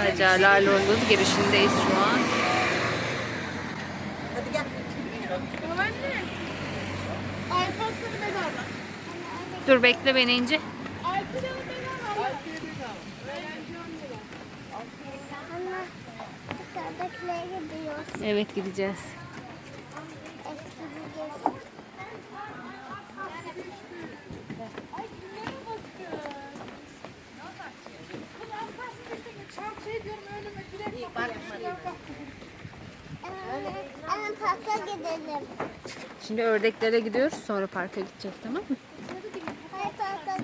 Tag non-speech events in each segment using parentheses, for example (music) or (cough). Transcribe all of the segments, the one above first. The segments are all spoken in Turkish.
Acarlar Lorguz girişindeyiz şu an. Hadi gel. Dur bekle beni gidiyoruz. Evet gideceğiz. Gidelim. Şimdi ördeklere gidiyoruz sonra parka gideceğiz tamam mı?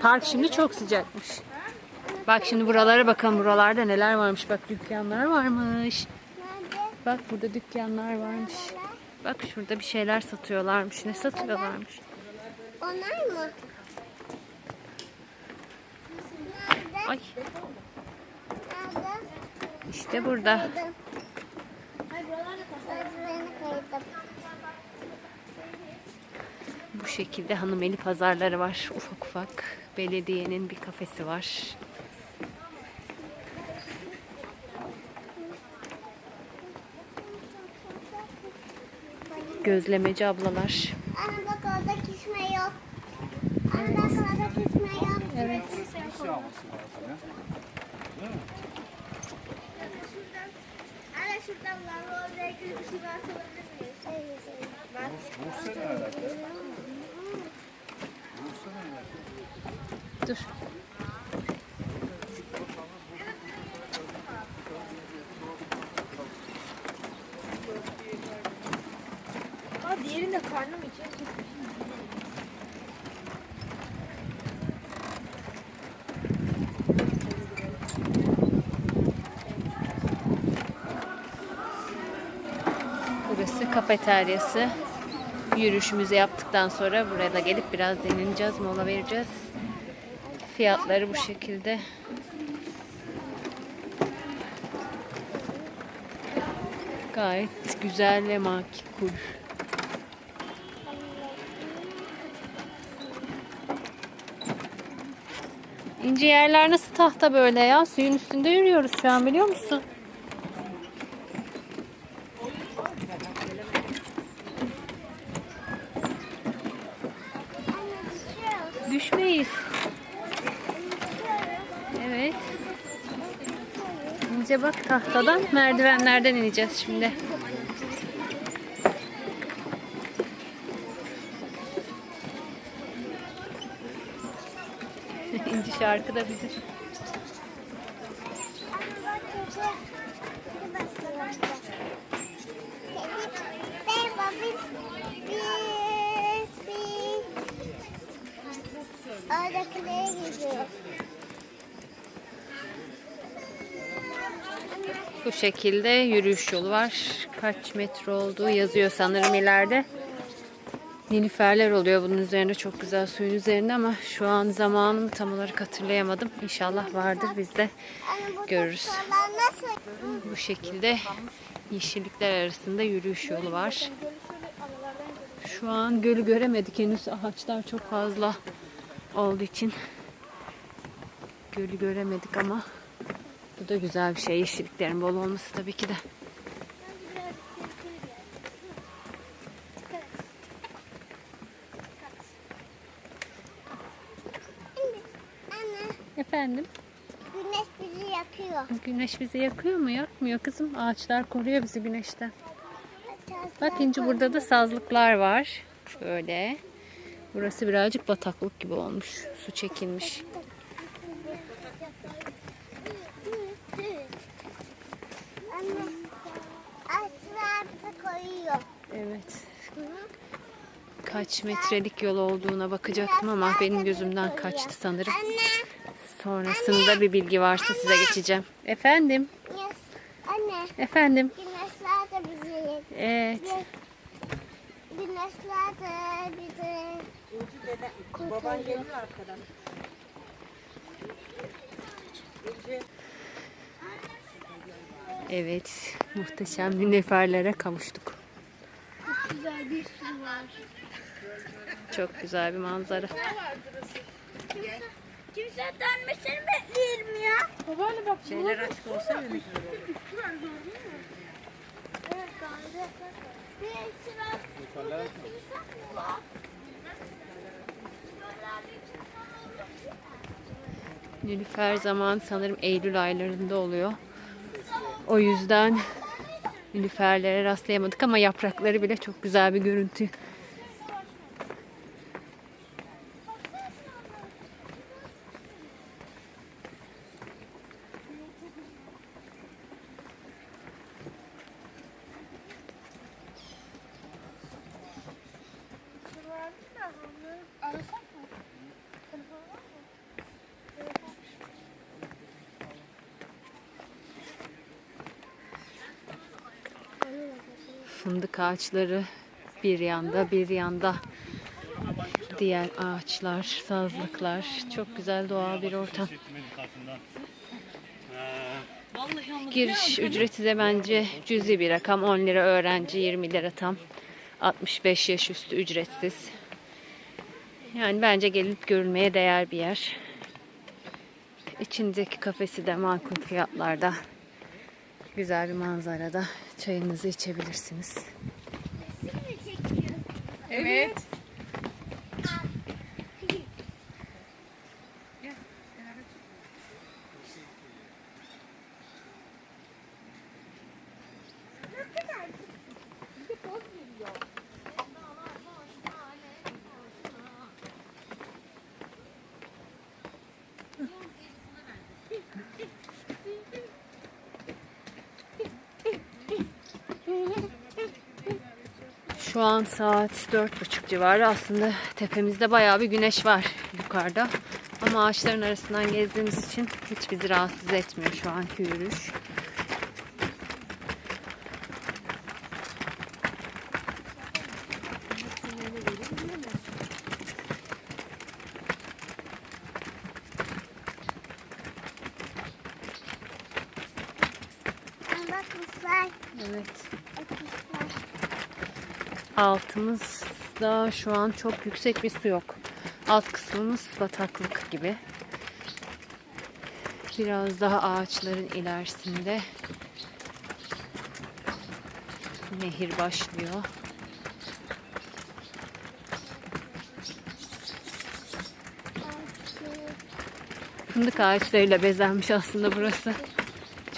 Park şimdi çok sıcakmış. Bak şimdi buralara bakalım buralarda neler varmış. Bak dükkanlar varmış. Bak burada dükkanlar varmış. Bak şurada bir şeyler satıyorlarmış. Ne satıyorlarmış? Onlar mı? Ay işte burada. Kaydım. Sözlerini kaydım. Bu şekilde hanımeli pazarları var. Ufak ufak. Belediyenin bir kafesi var. Gözlemeci ablalar. Ana bak orada kişme yok. Ana bak orada kişme yok. Evet. Ana şuradan var. Orada iki kişi var. Sorabilir miyiz? Dur. Aa diğerinde karnım için. Burası kafeteryası. Yürüyüşümüzü yaptıktan sonra buraya da gelip biraz dinleneceğiz, mola vereceğiz. Fiyatları bu şekilde. Gayet güzel ve makul. İnce yerler nasıl tahta böyle ya? Suyun üstünde yürüyoruz şu an biliyor musun? Düşmeyiz. Evet. İnce bak tahtadan merdivenlerden ineceğiz şimdi. (laughs) İnci şarkı da bizim. Merhaba biz biz biz oradakilere gidiyoruz. Bu şekilde yürüyüş yolu var. Kaç metre olduğu yazıyor sanırım ileride. Nilüferler oluyor bunun üzerinde çok güzel suyun üzerinde ama şu an zamanımı tam olarak hatırlayamadım. İnşallah vardır biz de görürüz. Bu şekilde yeşillikler arasında yürüyüş yolu var. Şu an gölü göremedik henüz ağaçlar çok fazla olduğu için gölü göremedik ama bu da güzel bir şey yeşilliklerin bol olması tabii ki de. Anne Efendim güneş bizi yakıyor. güneş bizi yakıyor mu? Yakmıyor kızım. Ağaçlar koruyor bizi güneşten. Bak ince burada da sazlıklar var. Böyle. Burası birazcık bataklık gibi olmuş. Su çekilmiş. Evet. Kaç metrelik yol olduğuna bakacaktım ama benim gözümden kaçtı sanırım. Sonrasında bir bilgi varsa size geçeceğim. Efendim? Efendim? Evet. Güneşler de dede. Baban geliyor arkadan. Evet. Muhteşem bir neferlere kavuştuk. Güzel bir su var. Çok güzel bir manzara. Kimse dönmesini bekleyelim ya. Babaanne bak. Şeyler açık olsa olur. Evet bence. Bir sıra burada timsah mı var? Şuralarda timsah olur. Nilüfer zaman sanırım Eylül aylarında oluyor. O yüzden Nilüferlere rastlayamadık ama yaprakları bile çok güzel bir görüntü. Ağaçları bir yanda bir yanda diğer ağaçlar, sazlıklar. Çok güzel doğal bir ortam. Giriş ücreti de bence cüzi bir rakam. 10 lira öğrenci, 20 lira tam. 65 yaş üstü ücretsiz. Yani bence gelip görülmeye değer bir yer. İçindeki kafesi de makul fiyatlarda. Güzel bir manzarada çayınızı içebilirsiniz. Evet. Şu an saat dört buçuk civarı. Aslında tepemizde bayağı bir güneş var yukarıda. Ama ağaçların arasından gezdiğimiz için hiç bizi rahatsız etmiyor şu anki yürüyüş. Altımızda şu an çok yüksek bir su yok. Alt kısmımız bataklık gibi. Biraz daha ağaçların ilerisinde nehir başlıyor. Fındık ağaçlarıyla bezenmiş aslında burası.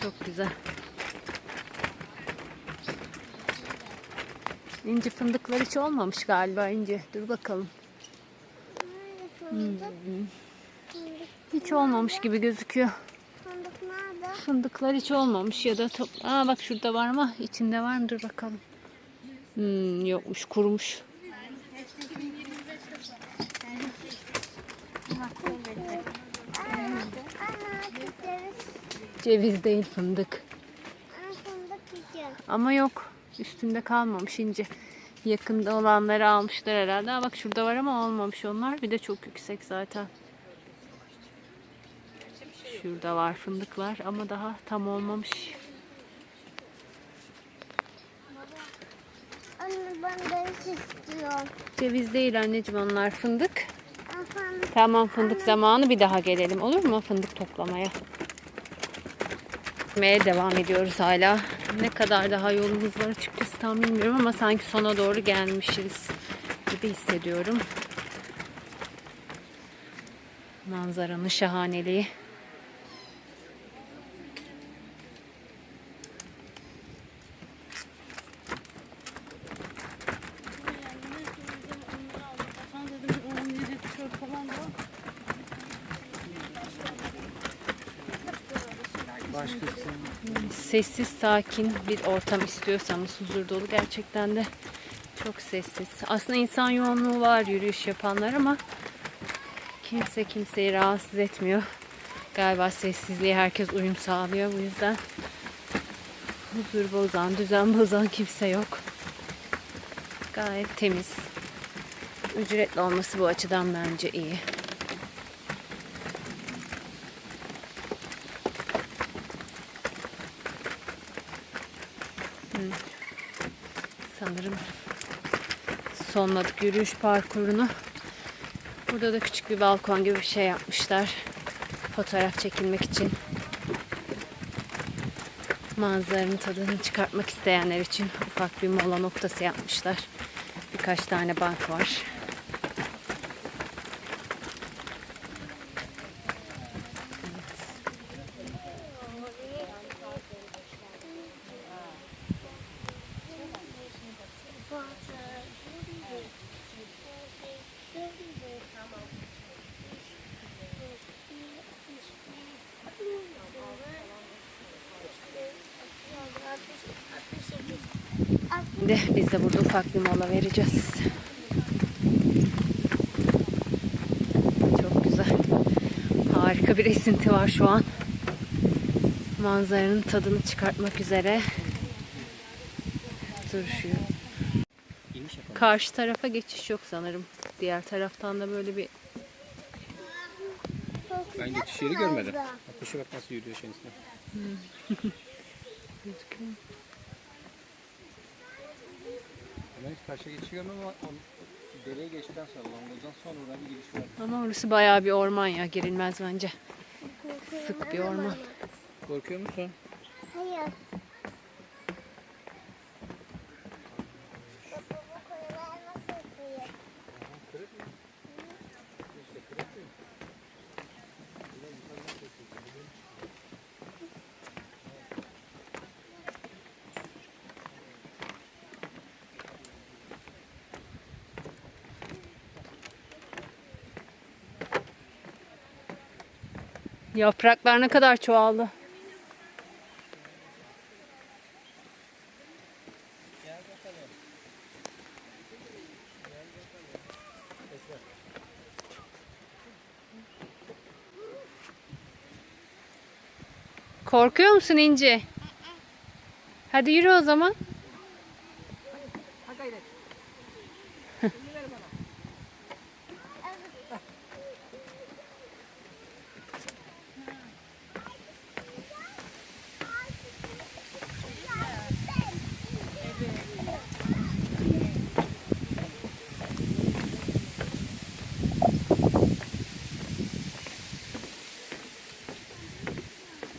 Çok güzel. İnci fındıklar hiç olmamış galiba İnci. Dur bakalım. Fındık. Hiç olmamış gibi gözüküyor. Fındık nerede? Fındıklar hiç olmamış ya da top... Aa bak şurada var mı? İçinde var mı? Dur bakalım. Hmm, yokmuş kurumuş. Ceviz. Değil fındık. Ama yok. Üstünde kalmamış ince. Yakında olanları almışlar herhalde. Aa, bak şurada var ama olmamış onlar. Bir de çok yüksek zaten. Şurada var fındıklar ama daha tam olmamış. Anne ben ceviz istiyorum. Ceviz değil anneciğim onlar fındık. Efendim. Tamam fındık zamanı bir daha gelelim olur mu fındık toplamaya? Gitmeye devam ediyoruz hala. Ne kadar daha yolumuz var açıkçası tam bilmiyorum ama sanki sona doğru gelmişiz gibi hissediyorum. Manzaranın şahaneliği. Sessiz, sakin bir ortam istiyorsanız huzur dolu gerçekten de çok sessiz. Aslında insan yoğunluğu var yürüyüş yapanlar ama kimse kimseyi rahatsız etmiyor. Galiba sessizliğe herkes uyum sağlıyor bu yüzden. Huzur bozan, düzen bozan kimse yok. Gayet temiz. Ücretli olması bu açıdan bence iyi. Sanırım sonladık yürüyüş parkurunu. Burada da küçük bir balkon gibi bir şey yapmışlar. Fotoğraf çekilmek için. Manzaranın tadını çıkartmak isteyenler için ufak bir mola noktası yapmışlar. Birkaç tane bank var. De biz de burada ufak bir mola vereceğiz. Çok güzel. Harika bir esinti var şu an. Manzaranın tadını çıkartmak üzere duruşuyor. Karşı tarafa geçiş yok sanırım. Diğer taraftan da böyle bir Ben geçiş yeri görmedim. Kuşa bak nasıl yürüyor şeyin üstüne. (laughs) gözüküyor. Ben hiç görmedim ama on, dereye geçtikten sonra, Longoz'dan sonra oradan bir giriş var. Ama orası bayağı bir orman ya. Girilmez bence. Sık bir orman. Korkuyor musun? Hayır. Yapraklar ne kadar çoğaldı. Korkuyor musun İnci? Hadi yürü o zaman.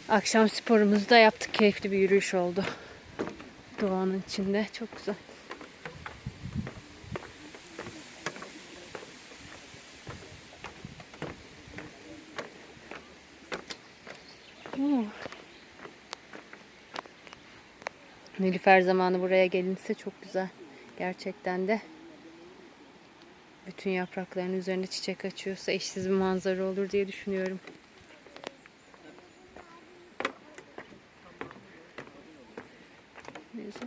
Akşam sporumuzu da yaptık. Keyifli bir yürüyüş oldu. Doğanın içinde. Çok güzel. Oo. Nilüfer zamanı buraya gelinse çok güzel. Gerçekten de bütün yaprakların üzerinde çiçek açıyorsa eşsiz bir manzara olur diye düşünüyorum. Neyse.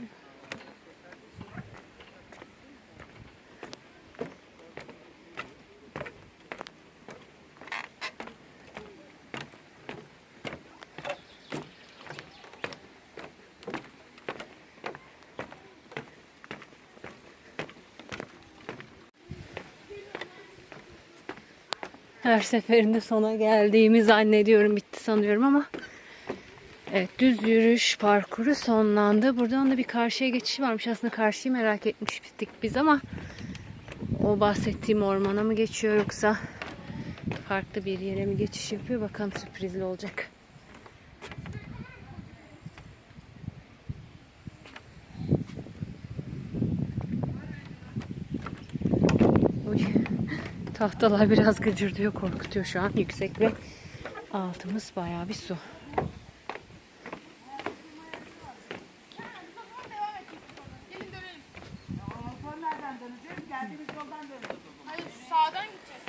Her seferinde sona geldiğimi zannediyorum. Bitti sanıyorum ama Evet düz yürüyüş parkuru sonlandı. Buradan da bir karşıya geçiş varmış. Aslında karşıyı merak etmiştik biz ama o bahsettiğim ormana mı geçiyor yoksa farklı bir yere mi geçiş yapıyor? Bakalım sürprizli olacak. Uy, tahtalar biraz gıcırdıyor, korkutuyor şu an. Yüksek ve altımız bayağı bir su. Hayır şu sağdan gideceğiz.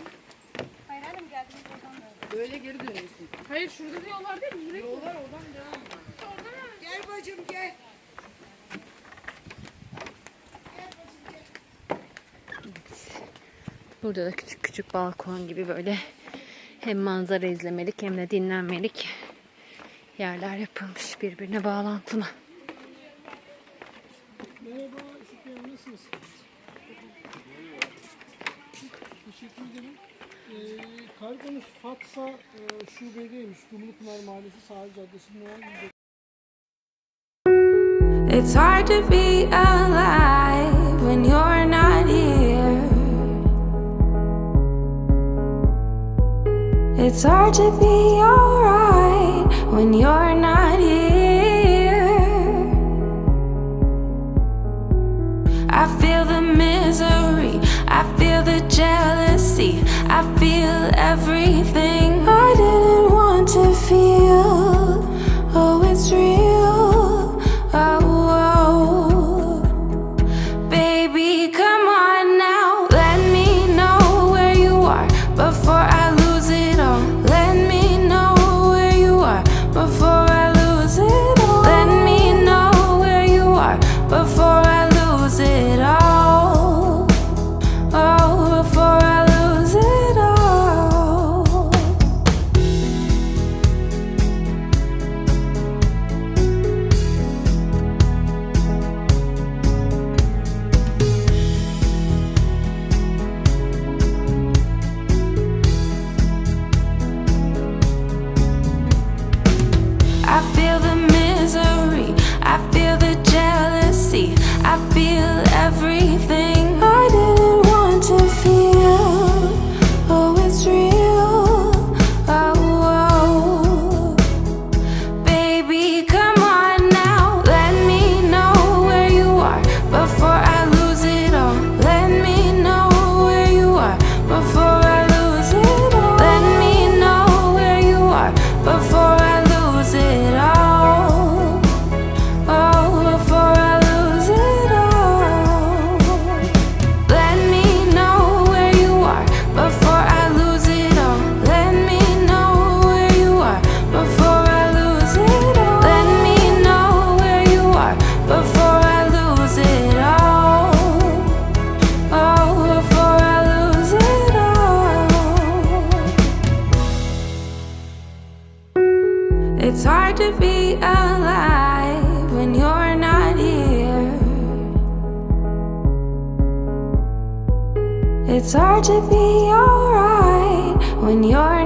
Hayır annem geldiğimiz yoldan dön. Böyle geri dönüyorsun. Hayır şurada da yol var değil mi? Yürek Yollar oradan devam. Oradan mı? Gel bacım gel. Burada da küçük küçük balkon gibi böyle hem manzara izlemelik hem de dinlenmelik yerler yapılmış birbirine bağlantılı. e, kargonuz Fatsa e, şubedeymiş. Mahallesi Sahil Caddesi'nin olan It's hard to be alive when you're not here. It's hard to be alright when you're not here. I feel the misery feel the jealousy. I feel everything I didn't want to feel. to be alright when you're